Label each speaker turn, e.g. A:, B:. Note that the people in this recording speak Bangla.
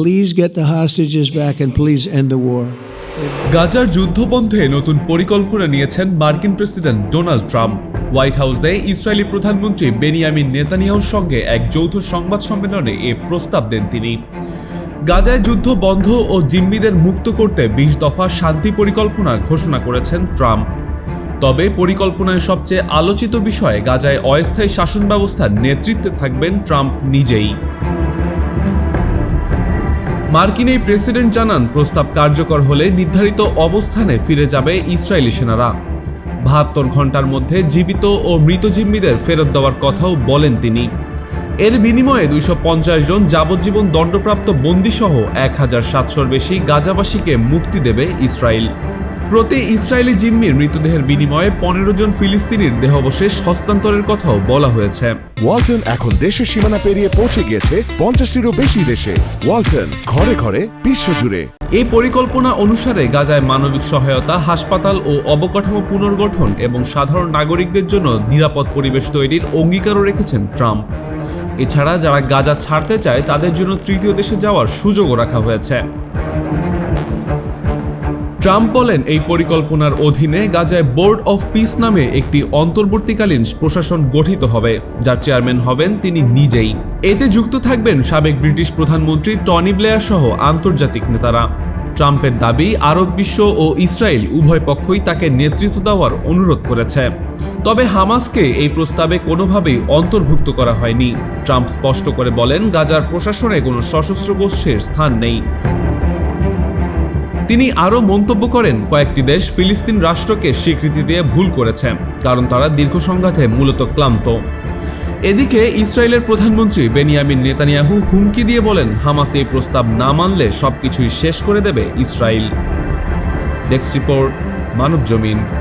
A: please get the hostages back and please end the war.
B: গাজার যুদ্ধপন্থে নতুন পরিকল্পনা নিয়েছেন মার্কিন প্রেসিডেন্ট ডোনাল্ড ট্রাম্প হোয়াইট হাউসে ইসরায়েলি প্রধানমন্ত্রী বেনিয়ামিন নেতানিয়াহুর সঙ্গে এক যৌথ সংবাদ সম্মেলনে এ প্রস্তাব দেন তিনি গাজায় যুদ্ধ বন্ধ ও জিম্মিদের মুক্ত করতে বিশ দফা শান্তি পরিকল্পনা ঘোষণা করেছেন ট্রাম্প তবে পরিকল্পনায় সবচেয়ে আলোচিত বিষয়ে গাজায় অস্থায়ী শাসন ব্যবস্থার নেতৃত্বে থাকবেন ট্রাম্প নিজেই মার্কিন এই প্রেসিডেন্ট জানান প্রস্তাব কার্যকর হলে নির্ধারিত অবস্থানে ফিরে যাবে ইসরায়েলি সেনারা বাহাত্তর ঘন্টার মধ্যে জীবিত ও মৃত জিম্মিদের ফেরত দেওয়ার কথাও বলেন তিনি এর বিনিময়ে দুইশো জন যাবজ্জীবন দণ্ডপ্রাপ্ত বন্দিসহ এক হাজার সাতশোর বেশি গাজাবাসীকে মুক্তি দেবে ইসরায়েল প্রতি ইসরায়েলি জিম্মির মৃতদেহের বিনিময়ে পনেরো জন ফিলিস্তিনির দেহাবশেষ হস্তান্তরের কথাও বলা হয়েছে
C: ওয়ালটন এখন দেশের সীমানা পেরিয়ে পৌঁছে গিয়েছে পঞ্চাশটিরও বেশি দেশে ওয়ালটন ঘরে ঘরে বিশ্বজুড়ে
B: এই পরিকল্পনা অনুসারে গাজায় মানবিক সহায়তা হাসপাতাল ও অবকাঠামো পুনর্গঠন এবং সাধারণ নাগরিকদের জন্য নিরাপদ পরিবেশ তৈরির অঙ্গীকারও রেখেছেন ট্রাম্প এছাড়া যারা গাজা ছাড়তে চায় তাদের জন্য তৃতীয় দেশে যাওয়ার সুযোগও রাখা হয়েছে ট্রাম্প বলেন এই পরিকল্পনার অধীনে গাজায় বোর্ড অফ পিস নামে একটি অন্তর্বর্তীকালীন প্রশাসন গঠিত হবে যার চেয়ারম্যান হবেন তিনি নিজেই এতে যুক্ত থাকবেন সাবেক ব্রিটিশ প্রধানমন্ত্রী টনি ব্লেয়ার সহ আন্তর্জাতিক নেতারা ট্রাম্পের দাবি আরব বিশ্ব ও ইসরায়েল উভয় পক্ষই তাকে নেতৃত্ব দেওয়ার অনুরোধ করেছে তবে হামাসকে এই প্রস্তাবে কোনোভাবেই অন্তর্ভুক্ত করা হয়নি ট্রাম্প স্পষ্ট করে বলেন গাজার প্রশাসনে কোনো সশস্ত্র গোষ্ঠীর স্থান নেই তিনি আরও মন্তব্য করেন কয়েকটি দেশ ফিলিস্তিন রাষ্ট্রকে স্বীকৃতি দিয়ে ভুল করেছে কারণ তারা দীর্ঘ সংঘাতে মূলত ক্লান্ত এদিকে ইসরায়েলের প্রধানমন্ত্রী বেনিয়ামিন নেতানিয়াহু হুমকি দিয়ে বলেন হামাস এই প্রস্তাব না মানলে সবকিছুই শেষ করে দেবে ইসরায়েল ডেক্স রিপোর্ট মানব জমিন